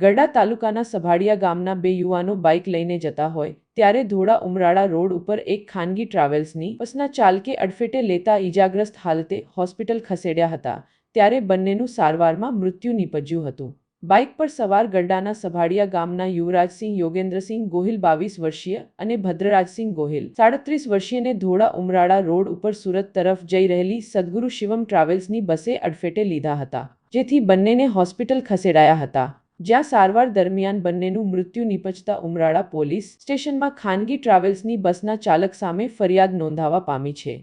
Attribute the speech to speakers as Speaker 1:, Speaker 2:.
Speaker 1: ગરડા તાલુકાના સભાડિયા ગામના બે યુવાનો બાઇક લઈને જતા હોય, ત્યારે ધોળા ઉમરાળા રોડ ઉપર એક ખાનગી ટ્રાવેલ્સની બસના ચાલકે અડફેટે લેતા ઈજાગ્રસ્ત હાલતે હોસ્પિટલ ખસેડ્યા હતા, ત્યારે બંનેનું સારવારમાં મૃત્યુ નીપજ્યું હતું. બાઇક પર સવાર ગરડાના સભાડિયા ગામના યુવરાજસિંહ યોગેન્દ્રસિંહ ગોહિલ બાવીસ વર્ષીય અને ભદ્રરાજસિંહ ગોહિલ સાડત્રીસ વર્ષીયને ધોળા ઉમરાળા રોડ ઉપર સુરત તરફ જઈ રહેલી સદગુરુ શિવમ ટ્રાવેલ્સની બસે અડફેટે લીધા હતા, જેથી બંનેને હોસ્પિટલ ખસેડાયા હતા. જ્યાં સારવાર દરમિયાન બંનેનું મૃત્યુ નિપજતા ઉમરાળા પોલીસ સ્ટેશનમાં ખાનગી ટ્રાવેલ્સની બસના ચાલક સામે ફરિયાદ નોંધાવા પામી છે.